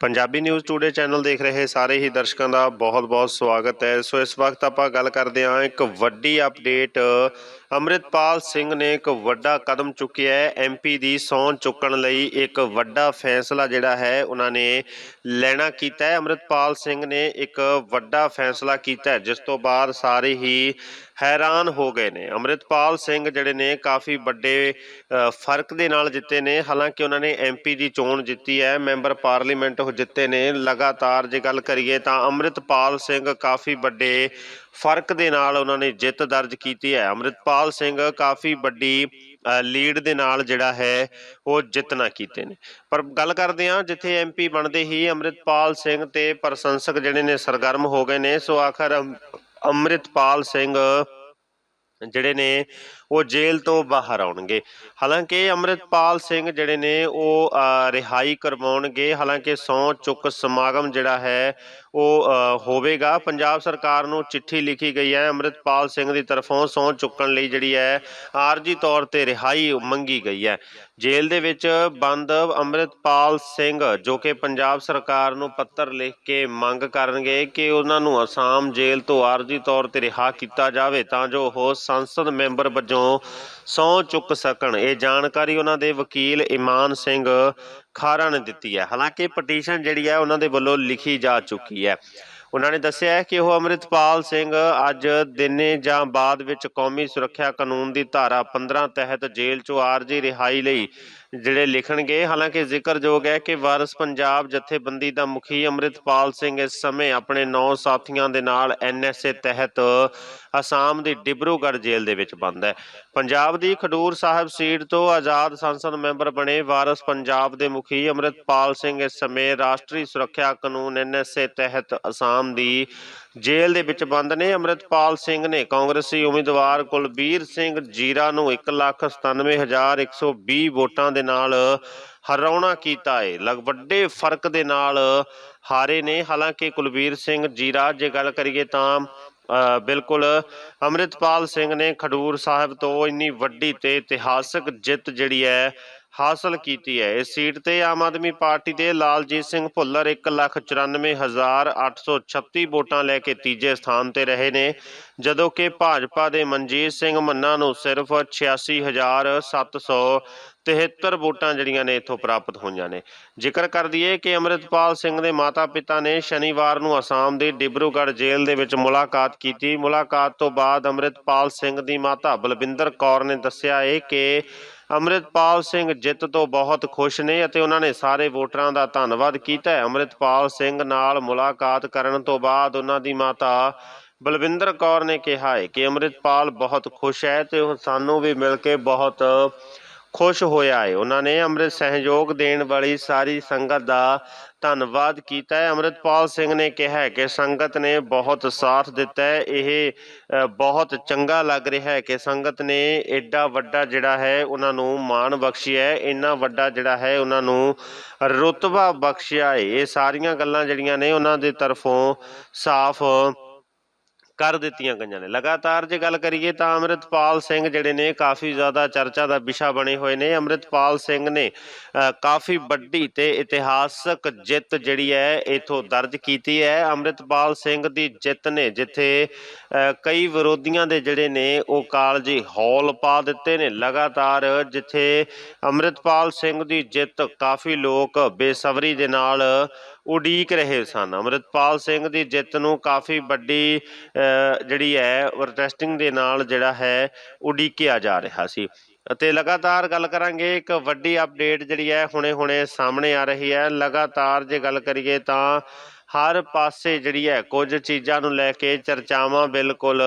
Punjabi news today channel ਦੇਖ ਰਹੇ ਸਾਰੇ ਹੀ ਦਰਸ਼ਕਾਂ ਦਾ ਬਹੁਤ-ਬਹੁਤ ਸਵਾਗਤ ਹੈ। ਸੋ ਇਸ ਵਕਤ ਆਪਾਂ ਗੱਲ ਕਰਦੇ ਹਾਂ ਇੱਕ ਵੱਡੀ ਅਪਡੇਟ। ਅੰਮ੍ਰਿਤਪਾਲ ਸਿੰਘ ਨੇ ਇੱਕ ਵੱਡਾ ਕਦਮ ਚੁੱਕਿਆ ਹੈ। ਐਮਪੀ ਦੀ ਸੌਂ ਚੁੱਕਣ ਲਈ ਇੱਕ ਵੱਡਾ ਫੈਸਲਾ ਜਿਹੜਾ ਹੈ, ਉਹਨਾਂ ਨੇ ਲੈਣਾ ਕੀਤਾ ਹੈ। ਅੰਮ੍ਰਿਤਪਾਲ ਸਿੰਘ ਨੇ ਇੱਕ ਵੱਡਾ ਫੈਸਲਾ ਕੀਤਾ ਹੈ, ਜਿਸ ਤੋਂ ਬਾਅਦ ਸਾਰੇ ਹੀ ਹੈਰਾਨ ਹੋ ਗਏ ਨੇ। ਅੰਮ੍ਰਿਤਪਾਲ ਸਿੰਘ ਜਿਹੜੇ ਨੇ ਕਾਫੀ ਵੱਡੇ ਫ਼ਰਕ ਦੇ ਨਾਲ ਜਿੱਤੇ ਨੇ। ਹਾਲਾਂਕਿ ਉਹਨਾਂ ਨੇ ਐਮਪੀ ਦੀ ਚੋਣ ਜਿੱਤੀ ਹੈ। ਮੈਂਬਰ ਪਾਰਲੀਮੈਂਟ ਉਹ ਜਿੱਤੇ ਨੇ। ਲਗਾਤਾਰ ਜੇ ਗੱਲ ਕਰੀਏ ਤਾਂ ਅੰਮ੍ਰਿਤਪਾਲ ਸਿੰਘ ਕਾਫੀ ਵੱਡੇ ਫ਼ਰਕ ਦੇ ਨਾਲ ਉਹਨਾਂ ਨੇ ਜਿੱਤ ਦਰਜ ਕੀਤੀ ਹੈ। ਅੰਮ੍ਰਿਤਪਾਲ ਸਿੰਘ ਕਾਫੀ ਵੱਡੀ ਲੀਡ ਦੇ ਨਾਲ ਜਿਹੜਾ ਹੈ, ਉਹ ਜਿੱਤਣਾ ਕੀਤੇ ਨੇ। ਪਰ ਗੱਲ ਕਰਦੇ ਹਾਂ, ਜਿੱਥੇ ਐਮਪੀ ਬਣਦੇ ਹੀ ਅੰਮ੍ਰਿਤਪਾਲ ਸਿੰਘ ਤੇ ਪ੍ਰਸ਼ੰਸਕ ਜਿਹੜੇ ਨੇ ਸਰਗਰਮ ਹੋ ਗਏ ਨੇ। ਸੋ ਆਖਰ ਅੰਮ- ਅੰਮ੍ਰਿਤਪਾਲ ਸਿੰਘ ਜਿਹੜੇ ਨੇ ਉਹ ਜੇਲ੍ਹ ਤੋਂ ਬਾਹਰ ਆਉਣਗੇ। ਹਾਲਾਂਕਿ ਅੰਮ੍ਰਿਤਪਾਲ ਸਿੰਘ ਜਿਹੜੇ ਨੇ, ਉਹ ਰਿਹਾਈ ਕਰਵਾਉਣਗੇ। ਹਾਲਾਂਕਿ ਸੌ ਚੁੱਕ ਸਮਾਗਮ ਜਿਹੜਾ ਹੈ, ਉਹ ਹੋਵੇਗਾ। ਪੰਜਾਬ ਸਰਕਾਰ ਨੂੰ ਚਿੱਠੀ ਲਿਖੀ ਗਈ ਹੈ, ਅੰਮ੍ਰਿਤਪਾਲ ਸਿੰਘ ਦੀ ਤਰਫੋਂ ਸੌ ਚੁੱਕਣ ਲਈ ਜਿਹੜੀ ਹੈ, ਆਰਜੀ ਤੌਰ ਤੇ ਰਿਹਾਈ ਮੰਗੀ ਗਈ ਹੈ। ਜੇਲ੍ਹ ਦੇ ਵਿੱਚ ਬੰਦ ਅੰਮ੍ਰਿਤਪਾਲ ਸਿੰਘ, ਜੋ ਕਿ ਪੰਜਾਬ ਸਰਕਾਰ ਨੂੰ ਪੱਤਰ ਲਿਖ ਕੇ ਮੰਗ ਕਰਨਗੇ ਕਿ ਉਹਨਾਂ ਨੂੰ ਅਸਾਮ ਜੇਲ੍ਹ ਤੋਂ ਆਰਜੀ ਤੌਰ ਤੇ ਰਿਹਾ ਕੀਤਾ ਜਾਵੇ, ਤਾਂ ਜੋ ਉਹ ਸੰਸਦ ਮੈਂਬਰ ਵਜੋਂ ਸਹੁੰ ਚੁੱਕ ਸਕਣ। ਇਹ ਜਾਣਕਾਰੀ ਉਹਨਾਂ ਦੇ ਵਕੀਲ ਇਮਾਨ ਸਿੰਘ ਖਾਰਾ ਨੇ ਦਿੱਤੀ ਹੈ। ਹਾਲਾਂਕਿ ਪਟੀਸ਼ਨ ਜਿਹੜੀ ਹੈ ਉਹਨਾਂ ਦੇ ਵੱਲੋਂ ਲਿਖੀ ਜਾ ਚੁੱਕੀ ਹੈ। ਉਹਨਾਂ ਨੇ ਦੱਸਿਆ ਕਿ ਉਹ ਅੰਮ੍ਰਿਤਪਾਲ ਸਿੰਘ ਅੱਜ ਦਿਨੇ ਜਾਂ ਬਾਅਦ ਵਿੱਚ ਕੌਮੀ ਸੁਰੱਖਿਆ ਕਾਨੂੰਨ ਦੀ ਧਾਰਾ 15 ਤਹਿਤ ਜੇਲ੍ਹ ਚੋਂ ਆਰਜੀ ਰਿਹਾਈ ਲਈ ਜਿਹੜੇ ਲਿਖਣਗੇ, ਹਾਲਾਂਕਿ ਜ਼ਿਕਰਯੋਗ ਹੈ ਕਿ ਵਾਰਸ ਪੰਜਾਬ ਜਥੇਬੰਦੀ ਦਾ ਮੁਖੀ ਅੰਮ੍ਰਿਤਪਾਲ ਸਿੰਘ ਇਸ ਸਮੇਂ ਆਪਣੇ 9 ਸਾਥੀਆਂ ਦੇ ਨਾਲ ਐਨਐਸਏ ਤਹਿਤ ਅਸਾਮ ਦੀ ਡਿਬਰੂਗੜ ਜੇਲ੍ਹ ਦੇ ਵਿੱਚ ਬੰਦ ਹੈ। ਪੰਜਾਬ ਦੀ ਖਡੂਰ ਸਾਹਿਬ ਸੀਟ ਤੋਂ ਆਜ਼ਾਦ ਸੰਸਦ ਮੈਂਬਰ ਬਣੇ ਵਾਰਸ ਪੰਜਾਬ ਦੇ ਮੁਖੀ ਅੰਮ੍ਰਿਤਪਾਲ ਸਿੰਘ ਇਸ ਸਮੇਂ ਰਾਸ਼ਟਰੀ ਸੁਰੱਖਿਆ ਕਾਨੂੰਨ ਐਨਐਸਏ ਤਹਿਤ ਅਸਾਮ ਦੀ ਜੇਲ੍ਹ ਦੇ ਵਿੱਚ ਬੰਦ ਨੇ। ਅੰਮ੍ਰਿਤਪਾਲ ਸਿੰਘ ਨੇ ਕਾਂਗਰਸੀ ਉਮੀਦਵਾਰ ਕੁਲਬੀਰ ਸਿੰਘ ਜੀਰਾ ਨੂੰ 197120 ਵੋਟਾਂ ਦੇ ਨਾਲ ਹਰਾਉਣਾ ਕੀਤਾ ਹੈ ਲਗ ਵੱਡੇ ਫ਼ਰਕ ਦੇ ਨਾਲ ਹਾਰੇ ਨੇ। ਹਾਲਾਂਕਿ ਕੁਲਬੀਰ ਸਿੰਘ ਜੀਰਾ ਜੇ ਗੱਲ ਕਰੀਏ ਤਾਂ ਬਿਲਕੁਲ ਅੰਮ੍ਰਿਤਪਾਲ ਸਿੰਘ ਨੇ ਖਡੂਰ ਸਾਹਿਬ ਤੋਂ ਇੰਨੀ ਵੱਡੀ ਤੇ ਇਤਿਹਾਸਕ ਜਿੱਤ ਜਿਹੜੀ ਹੈ ਹਾਸਲ ਕੀਤੀ ਹੈ। ਇਸ ਸੀਟ ਤੇ ਆਮ ਆਦਮੀ ਪਾਰਟੀ ਦੇ ਲਾਲਜੀਤ ਸਿੰਘ ਭੁੱਲਰ 194836 ਵੋਟਾਂ ਲੈ ਕੇ ਤੀਜੇ ਸਥਾਨ ਤੇ ਰਹੇ ਨੇ, ਜਦੋਂ ਕਿ ਭਾਜਪਾ ਦੇ ਮਨਜੀਤ ਸਿੰਘ ਮੰਨਾ ਨੂੰ ਸਿਰਫ 86773 ਵੋਟਾਂ ਜਿਹੜੀਆਂ ਨੇ ਇੱਥੋਂ ਪ੍ਰਾਪਤ ਹੋਈਆਂ ਨੇ। ਜ਼ਿਕਰ ਕਰ ਦਈਏ ਕਿ ਅੰਮ੍ਰਿਤਪਾਲ ਸਿੰਘ ਦੇ ਮਾਤਾ-ਪਿਤਾ ਨੇ ਸ਼ਨੀਵਾਰ ਨੂੰ ਅਸਾਮ ਦੀ ਡਿਬਰੂਗੜ੍ਹ ਜੇਲ੍ਹ ਦੇ ਵਿੱਚ ਮੁਲਾਕਾਤ ਕੀਤੀ। ਮੁਲਾਕਾਤ ਤੋਂ ਬਾਅਦ ਅੰਮ੍ਰਿਤਪਾਲ ਸਿੰਘ ਦੀ ਮਾਤਾ ਬਲਵਿੰਦਰ ਕੌਰ ਨੇ ਦੱਸਿਆ ਹੈ ਕਿ ਅੰਮ੍ਰਿਤਪਾਲ ਸਿੰਘ ਜਿੱਤ ਤੋਂ ਬਹੁਤ ਖੁਸ਼ ਨੇ ਅਤੇ ਉਹਨਾਂ ਨੇ ਸਾਰੇ ਵੋਟਰਾਂ ਦਾ ਧੰਨਵਾਦ ਕੀਤਾ ਹੈ। ਅੰਮ੍ਰਿਤਪਾਲ ਸਿੰਘ ਨਾਲ ਮੁਲਾਕਾਤ ਕਰਨ ਤੋਂ ਬਾਅਦ ਉਹਨਾਂ ਦੀ ਮਾਤਾ ਬਲਵਿੰਦਰ ਕੌਰ ਨੇ ਕਿਹਾ ਹੈ ਕਿ ਅੰਮ੍ਰਿਤਪਾਲ ਬਹੁਤ ਖੁਸ਼ ਹੈ ਤੇ ਉਹ ਸਾਨੂੰ ਵੀ ਮਿਲ ਕੇ ਬਹੁਤ ਖੁਸ਼ ਹੋਇਆ ਹੈ ਉਹਨਾਂ ਨੇ ਅੰਮ੍ਰਿਤ ਸਹਿਯੋਗ ਦੇਣ ਵਾਲੀ ਸਾਰੀ ਸੰਗਤ ਦਾ ਧੰਨਵਾਦ ਕੀਤਾ ਹੈ ਅੰਮ੍ਰਿਤਪਾਲ ਸਿੰਘ ਨੇ ਕਿਹਾ ਕਿ ਸੰਗਤ ਨੇ ਬਹੁਤ ਸਾਥ ਦਿੱਤਾ ਹੈ ਇਹ ਬਹੁਤ ਚੰਗਾ ਲੱਗ ਰਿਹਾ ਹੈ ਕਿ ਸੰਗਤ ਨੇ ਐਡਾ ਵੱਡਾ ਜਿਹੜਾ ਹੈ ਉਹਨਾਂ ਨੂੰ ਮਾਣ ਬਖਸ਼ਿਆ ਹੈ ਇੰਨਾ ਵੱਡਾ ਜਿਹੜਾ ਹੈ ਉਹਨਾਂ ਨੂੰ ਰੁਤਬਾ ਬਖਸ਼ਿਆ ਹੈ ਇਹ ਸਾਰੀਆਂ ਗੱਲਾਂ ਜਿਹੜੀਆਂ ਨੇ ਉਹਨਾਂ ਦੇ ਤਰਫੋਂ ਸਾਫ਼ ਕਰ ਦਿੱਤੀਆਂ ਗਈਆਂ ਨੇ। ਲਗਾਤਾਰ ਜੇ ਗੱਲ ਕਰੀਏ ਤਾਂ ਅੰਮ੍ਰਿਤਪਾਲ ਸਿੰਘ ਜਿਹੜੇ ਨੇ ਕਾਫੀ ਜ਼ਿਆਦਾ ਚਰਚਾ ਦਾ ਵਿਸ਼ਾ ਬਣੇ ਹੋਏ ਨੇ। ਅੰਮ੍ਰਿਤਪਾਲ ਸਿੰਘ ਨੇ ਕਾਫੀ ਵੱਡੀ ਤੇ ਇਤਿਹਾਸਕ ਜਿੱਤ ਜਿਹੜੀ ਹੈ, ਇਥੋਂ ਦਰਜ ਕੀਤੀ ਹੈ। ਅੰਮ੍ਰਿਤਪਾਲ ਸਿੰਘ ਦੀ ਜਿੱਤ ਨੇ ਜਿੱਥੇ ਕਈ ਵਿਰੋਧੀਆਂ ਦੇ ਜਿਹੜੇ ਨੇ, ਉਹ ਕਾਲਜੀ ਹੌਲ ਪਾ ਦਿੱਤੇ ਨੇ। ਲਗਾਤਾਰ ਜਿੱਥੇ ਅੰਮ੍ਰਿਤਪਾਲ ਸਿੰਘ ਦੀ ਜਿੱਤ, ਕਾਫੀ ਲੋਕ ਬੇਸਬਰੀ ਦੇ ਨਾਲ ਉਡੀਕ ਰਹੇ ਸਨ। ਅੰਮ੍ਰਿਤਪਾਲ ਸਿੰਘ ਦੀ ਜਿੱਤ ਨੂੰ ਕਾਫੀ ਵੱਡੀ ਜਿਹੜੀ ਹੈ ਪ੍ਰੋਟੈਸਟਿੰਗ ਦੇ ਨਾਲ ਜਿਹੜਾ ਹੈ, ਉਡੀਕਿਆ ਜਾ ਰਿਹਾ ਸੀ। ਅਤੇ ਲਗਾਤਾਰ ਗੱਲ ਕਰਾਂਗੇ, ਇੱਕ ਵੱਡੀ ਅਪਡੇਟ ਜਿਹੜੀ ਹੈ, ਹੁਣੇ-ਹੁਣੇ ਸਾਹਮਣੇ ਆ ਰਹੀ ਹੈ। ਲਗਾਤਾਰ ਜੇ ਗੱਲ ਕਰੀਏ ਤਾਂ ਹਰ ਪਾਸੇ ਜਿਹੜੀ ਹੈ, ਕੁਝ ਚੀਜ਼ਾਂ ਨੂੰ ਲੈ ਕੇ ਚਰਚਾਵਾਂ ਬਿਲਕੁਲ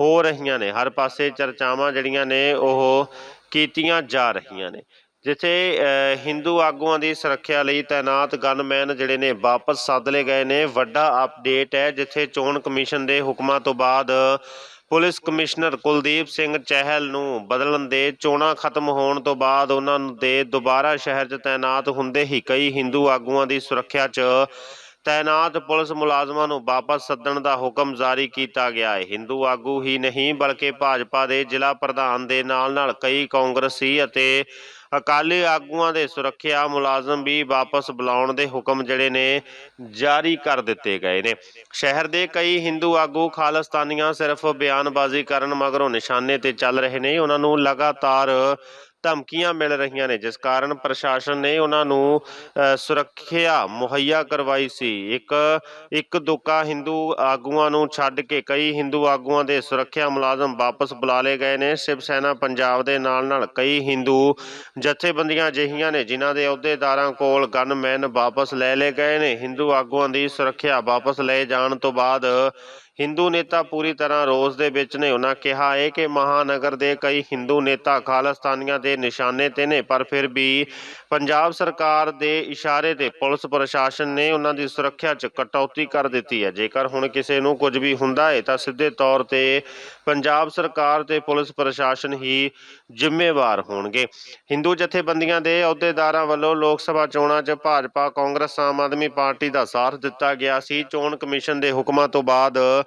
ਹੋ ਰਹੀਆਂ ਨੇ। ਹਰ ਪਾਸੇ ਚਰਚਾਵਾਂ ਜਿਹੜੀਆਂ ਨੇ, ਉਹ ਕੀਤੀਆਂ ਜਾ ਰਹੀਆਂ ਨੇ। ਜਿੱਥੇ ਅ, ਹਿੰਦੂ ਆਗੂਆਂ ਦੀ ਸੁਰੱਖਿਆ ਲਈ ਤਾਇਨਾਤ ਗਨਮੈਨ ਜਿਹੜੇ ਨੇ ਵਾਪਸ ਸੱਦ ਲਏ ਗਏ ਨੇ। ਵੱਡਾ ਅਪਡੇਟ ਹੈ ਜਿੱਥੇ ਚੋਣ ਕਮਿਸ਼ਨ ਦੇ ਹੁਕਮਾਂ ਤੋਂ ਬਾਅਦ ਪੁਲਿਸ ਕਮਿਸ਼ਨਰ ਕੁਲਦੀਪ ਸਿੰਘ ਚਹਿਲ ਨੂੰ ਬਦਲਣ ਦੇ ਚੋਣਾਂ ਖਤਮ ਹੋਣ ਤੋਂ ਬਾਅਦ ਉਹਨਾਂ ਦੇ ਦੁਬਾਰਾ ਸ਼ਹਿਰ 'ਚ ਤਾਇਨਾਤ ਹੁੰਦੇ ਹੀ ਕਈ ਹਿੰਦੂ ਆਗੂਆਂ ਦੀ ਸੁਰੱਖਿਆ 'ਚ ਤਾਇਨਾਤ ਪੁਲਿਸ ਮੁਲਾਜ਼ਮਾਂ ਨੂੰ ਵਾਪਸ ਸੱਦਣ ਦਾ ਹੁਕਮ ਜਾਰੀ ਕੀਤਾ ਗਿਆ ਹੈ। ਹਿੰਦੂ ਆਗੂ ਹੀ ਨਹੀਂ ਬਲਕਿ ਭਾਜਪਾ ਦੇ ਜ਼ਿਲ੍ਹਾ ਪ੍ਰਧਾਨ ਦੇ ਨਾਲ ਨਾਲ ਕਈ ਕਾਂਗਰਸੀ ਅਤੇ ਅਕਾਲੀ ਆਗੂਆਂ ਦੇ ਸੁਰੱਖਿਆ ਮੁਲਾਜ਼ਮ ਵੀ ਵਾਪਸ ਬੁਲਾਉਣ ਦੇ ਹੁਕਮ ਜਿਹੜੇ ਨੇ, ਜਾਰੀ ਕਰ ਦਿੱਤੇ ਗਏ ਨੇ। ਸ਼ਹਿਰ ਦੇ ਕਈ ਹਿੰਦੂ ਆਗੂ ਖਾਲਿਸਤਾਨੀਆਂ ਸਿਰਫ ਬਿਆਨਬਾਜ਼ੀ ਕਰਨ ਮਗਰੋਂ ਨਿਸ਼ਾਨੇ ਤੇ ਚੱਲ ਰਹੇ ਨੇ। ਉਹਨਾਂ ਨੂੰ ਲਗਾਤਾਰ ਧਮਕੀਆਂ ਮਿਲ ਰਹੀਆਂ ਨੇ, ਜਿਸ ਕਾਰਨ ਪ੍ਰਸ਼ਾਸਨ ਨੇ ਉਹਨਾਂ ਨੂੰ ਸੁਰੱਖਿਆ ਮੁਹੱਈਆ ਕਰਵਾਈ ਸੀ। ਇੱਕ ਇੱਕ ਦੁਕਾ ਹਿੰਦੂ ਆਗੂਆਂ ਨੂੰ ਛੱਡ ਕੇ ਕਈ ਹਿੰਦੂ ਆਗੂਆਂ ਦੇ ਸੁਰੱਖਿਆ ਮੁਲਾਜ਼ਮ ਵਾਪਸ ਬੁਲਾ ਲਏ ਗਏ ਨੇ। ਸ਼ਿਵ ਸੈਨਾ ਪੰਜਾਬ ਦੇ ਨਾਲ ਨਾਲ ਕਈ ਹਿੰਦੂ ਜਥੇਬੰਦੀਆਂ ਅਜਿਹੀਆਂ ਨੇ, ਜਿਨ੍ਹਾਂ ਦੇ ਅਹੁਦੇਦਾਰਾਂ ਕੋਲ ਗਨਮੈਨ ਵਾਪਸ ਲੈ ਲਏ ਗਏ ਨੇ। ਹਿੰਦੂ ਆਗੂਆਂ ਦੀ ਸੁਰੱਖਿਆ ਵਾਪਸ ਲਏ ਜਾਣ ਤੋਂ ਬਾਅਦ ਹਿੰਦੂ ਨੇਤਾ ਪੂਰੀ ਤਰ੍ਹਾਂ ਰੋਸ ਦੇ ਵਿੱਚ ਨੇ। ਉਹਨਾਂ ਕਿਹਾ ਹੈ ਕਿ ਮਹਾਨਗਰ ਦੇ ਕਈ ਹਿੰਦੂ ਨੇਤਾ ਖਾਲਿਸਤਾਨੀਆਂ ਦੇ ਨਿਸ਼ਾਨੇ ਤੇ ਨੇ, ਪਰ ਫਿਰ ਵੀ ਪੰਜਾਬ ਸਰਕਾਰ ਦੇ ਇਸ਼ਾਰੇ ਤੇ ਪੁਲਿਸ ਪ੍ਰਸ਼ਾਸਨ ਨੇ ਉਹਨਾਂ ਦੀ ਸੁਰੱਖਿਆ 'ਚ ਕਟੌਤੀ ਕਰ ਦਿੱਤੀ ਹੈ। ਜੇਕਰ ਹੁਣ ਕਿਸੇ ਨੂੰ ਕੁਝ ਵੀ ਹੁੰਦਾ ਹੈ ਤਾਂ ਸਿੱਧੇ ਤੌਰ ਤੇ ਪੰਜਾਬ ਸਰਕਾਰ ਤੇ ਪੁਲਿਸ ਪ੍ਰਸ਼ਾਸਨ ਹੀ ਜ਼ਿੰਮੇਵਾਰ ਹੋਣਗੇ। ਹਿੰਦੂ ਜਥੇਬੰਦੀਆਂ ਦੇ ਅਹੁਦੇਦਾਰਾਂ ਵੱਲੋਂ ਲੋਕ ਸਭਾ ਚੋਣਾਂ 'ਚ ਭਾਜਪਾ, ਕਾਂਗਰਸ, ਆਮ ਆਦਮੀ ਪਾਰਟੀ ਦਾ ਸਾਥ ਦਿੱਤਾ ਗਿਆ ਸੀ। ਚੋਣ ਕਮਿਸ਼ਨ ਦੇ ਹੁਕਮਾਂ ਤੋਂ ਬਾਅਦ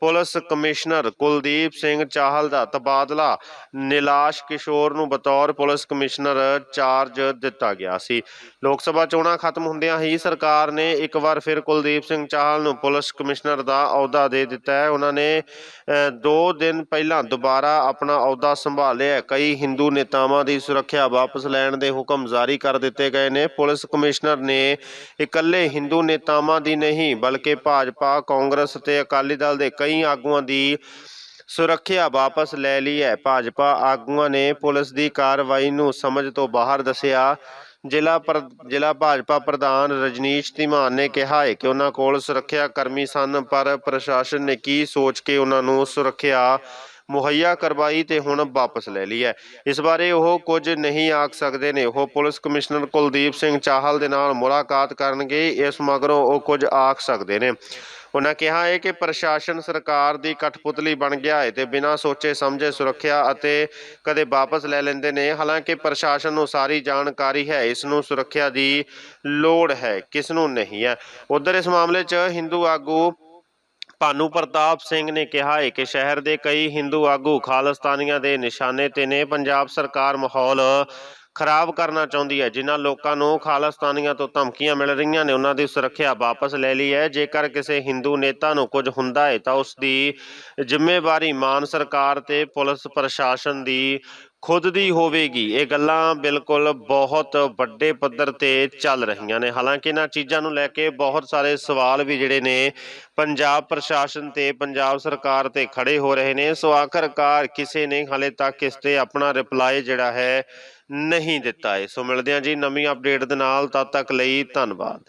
ਪੁਲਿਸ ਕਮਿਸ਼ਨਰ ਕੁਲਦੀਪ ਸਿੰਘ ਚਾਹਲ ਦਾ ਤਬਾਦਲਾ। ਨਿਲਾਸ਼ ਕਿਸ਼ੋਰ ਨੂੰ ਬਤੌਰ ਪੁਲਿਸ ਕਮਿਸ਼ਨਰ ਚਾਰਜ ਦਿੱਤਾ ਗਿਆ ਸੀ। ਲੋਕ ਸਭਾ ਚੋਣਾਂ ਖਤਮ ਹੁੰਦਿਆਂ ਹੀ ਸਰਕਾਰ ਨੇ ਇੱਕ ਵਾਰ ਫਿਰ ਕੁਲਦੀਪ ਸਿੰਘ ਚਾਹਲ ਨੂੰ ਪੁਲਿਸ ਕਮਿਸ਼ਨਰ ਦਾ ਅਹੁਦਾ ਦੇ ਦਿੱਤਾ ਹੈ। ਉਹਨਾਂ ਨੇ ਅ, ਦੋ ਦਿਨ ਪਹਿਲਾਂ ਦੁਬਾਰਾ ਆਪਣਾ ਅਹੁਦਾ ਸੰਭਾਲਿਆ ਕਈ ਹਿੰਦੂ ਨੇਤਾਵਾਂ ਦੀ ਸੁਰੱਖਿਆ ਵਾਪਸ ਲੈਣ ਦੇ ਹੁਕਮ ਜਾਰੀ ਕਰ ਦਿੱਤੇ ਗਏ ਨੇ। ਪੁਲਿਸ ਕਮਿਸ਼ਨਰ ਨੇ ਇਕੱਲੇ ਹਿੰਦੂ ਨੇਤਾਵਾਂ ਦੀ ਨਹੀਂ ਬਲਕਿ ਭਾਜਪਾ ਕਾਂਗਰਸ ਤੇ ਅਕਾਲੀ ਦਲ ਦੇ ਕਈ ਆਗੂਆਂ ਦੀ ਸੁਰੱਖਿਆ ਵਾਪਸ ਲੈ ਲਈ ਹੈ। ਭਾਜਪਾ ਆਗੂਆਂ ਨੇ ਪੁਲਿਸ ਦੀ ਕਾਰਵਾਈ ਨੂੰ ਸਮਝ ਤੋਂ ਬਾਹਰ ਦੱਸਿਆ। ਜ਼ਿਲ੍ਹਾ ਜ਼ਿਲ੍ਹਾ ਭਾਜਪਾ ਪ੍ਰਧਾਨ ਰਜਨੀਸ਼ ਧੀਮਾਨ ਨੇ ਕਿਹਾ ਹੈ ਕਿ ਉਹਨਾਂ ਕੋਲ ਸੁਰੱਖਿਆ ਕਰਮੀ ਸਨ, ਪਰ ਪ੍ਰਸ਼ਾਸਨ ਨੇ ਕੀ ਸੋਚ ਕੇ ਉਹਨਾਂ ਨੂੰ ਸੁਰੱਖਿਆ ਮੁਹੱਈਆ ਕਰਵਾਈ ਤੇ ਹੁਣ ਵਾਪਸ ਲੈ ਲਈ ਹੈ। ਇਸ ਬਾਰੇ ਉਹ ਕੁਝ ਨਹੀਂ ਆਖ ਸਕਦੇ ਨੇ। ਉਹ ਪੁਲਿਸ ਕਮਿਸ਼ਨਰ ਕੁਲਦੀਪ ਸਿੰਘ ਚਾਹਲ ਦੇ ਨਾਲ ਮੁਲਾਕਾਤ ਕਰਨਗੇ। ਇਸ ਮਗਰੋਂ ਉਹ ਕੁਝ ਆਖ ਸਕਦੇ ਨੇ। ਉਹਨਾਂ ਕਿਹਾ ਹੈ ਕਿ ਪ੍ਰਸ਼ਾਸਨ ਸਰਕਾਰ ਦੀ ਕਠਪੁਤਲੀ ਬਣ ਗਿਆ ਹੈ ਤੇ ਬਿਨਾਂ ਸੋਚੇ ਸਮਝੇ ਸੁਰੱਖਿਆ ਅਤੇ ਕਦੇ ਵਾਪਸ ਲੈ ਲੈਂਦੇ ਨੇ। ਹਾਲਾਂਕਿ ਪ੍ਰਸ਼ਾਸਨ ਨੂੰ ਸਾਰੀ ਜਾਣਕਾਰੀ ਹੈ, ਇਸ ਨੂੰ ਸੁਰੱਖਿਆ ਦੀ ਲੋੜ ਹੈ, ਕਿਸ ਨੂੰ ਨਹੀਂ ਹੈ। ਉਧਰ ਇਸ ਮਾਮਲੇ 'ਚ ਹਿੰਦੂ ਆਗੂ ਭਾਨੂ ਪ੍ਰਤਾਪ ਸਿੰਘ ਨੇ ਕਿਹਾ ਹੈ ਕਿ ਸ਼ਹਿਰ ਦੇ ਕਈ ਹਿੰਦੂ ਆਗੂ ਖਾਲਸਤਾਨੀਆਂ ਦੇ ਨਿਸ਼ਾਨੇ ਤੇ ਨੇ। ਪੰਜਾਬ ਸਰਕਾਰ ਮਾਹੌਲ ਖਰਾਬ ਕਰਨਾ ਚਾਹੁੰਦੀ ਹੈ। ਜਿਨ੍ਹਾਂ ਲੋਕਾਂ ਨੂੰ ਖਾਲਿਸਤਾਨੀਆਂ ਤੋਂ ਧਮਕੀਆਂ ਮਿਲ ਰਹੀਆਂ ਨੇ, ਉਹਨਾਂ ਦੀ ਸੁਰੱਖਿਆ ਵਾਪਸ ਲੈ ਲਈ ਹੈ। ਜੇਕਰ ਕਿਸੇ ਹਿੰਦੂ ਨੇਤਾ ਨੂੰ ਕੁਝ ਹੁੰਦਾ ਹੈ, ਤਾਂ ਉਸ ਦੀ ਜ਼ਿੰਮੇਵਾਰੀ ਮਾਨ ਸਰਕਾਰ ਤੇ ਪੁਲਿਸ ਪ੍ਰਸ਼ਾਸਨ ਦੀ ਖੁਦ ਦੀ ਹੋਵੇਗੀ। ਇਹ ਗੱਲਾਂ ਬਿਲਕੁਲ ਬਹੁਤ ਵੱਡੇ ਪੱਧਰ ਤੇ ਚੱਲ ਰਹੀਆਂ ਨੇ। ਹਾਲਾਂਕਿ ਇਹਨਾਂ ਚੀਜ਼ਾਂ ਨੂੰ ਲੈ ਕੇ ਬਹੁਤ ਸਾਰੇ ਸਵਾਲ ਵੀ ਜਿਹੜੇ ਨੇ, ਪੰਜਾਬ ਪ੍ਰਸ਼ਾਸਨ ਤੇ ਪੰਜਾਬ ਸਰਕਾਰ ਤੇ ਖੜੇ ਹੋ ਰਹੇ ਨੇ। ਸੋ ਆਖਰਕਾਰ ਕਿਸੇ ਨੇ ਹਾਲੇ ਤੱਕ ਇਸ ਤੇ ਆਪਣਾ ਰਿਪਲਾਈ ਜਿਹੜਾ ਹੈ ਨਹੀਂ ਦਿੱਤਾ ਏ ਸੋ ਮਿਲਦੇ ਹਾਂ ਜੀ ਨਵੀਂ ਅਪਡੇਟ ਦੇ ਨਾਲ। ਤਦ ਤੱਕ ਲਈ ਧੰਨਵਾਦ।